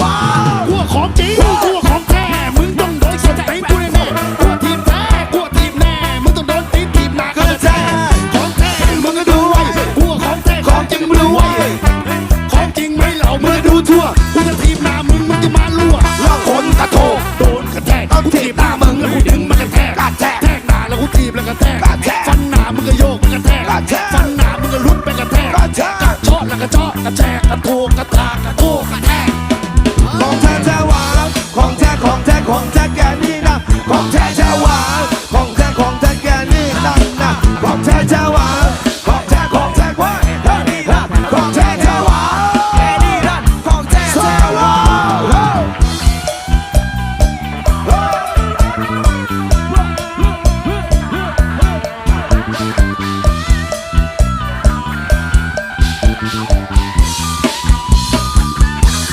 ว้วกลัวของจริงกลัวของแท้มึงต้องโดนสเต็งกูแน่ๆกลัวทีมแท้กลัวทีมแน่มึงต้องโดนตีทีมหนักก็แท้ของแท้มึงก็ดูไว้กลัวของแท้ของจริงมึงดูไว้ของจริงไหมเหล่ามึงดูทั่วกูจะทีมหน้ามึงมึงจะมาลั่วแล้วคนกระโถกโดนกระแทกกูทีบหน้ามึงแล้วกูดึงมันกระแทกกระแทกแทกหน้าแล้วกูทีบแล้วกระแทกกระแทกฟันหน้ามึงก็โยกมันกระแทกกระแทกฟันหน้ามึงก็ลุกไปกระแทกกระแทกกระเชาะแล้วกระเชาะกระแทกกระโถก Thank you.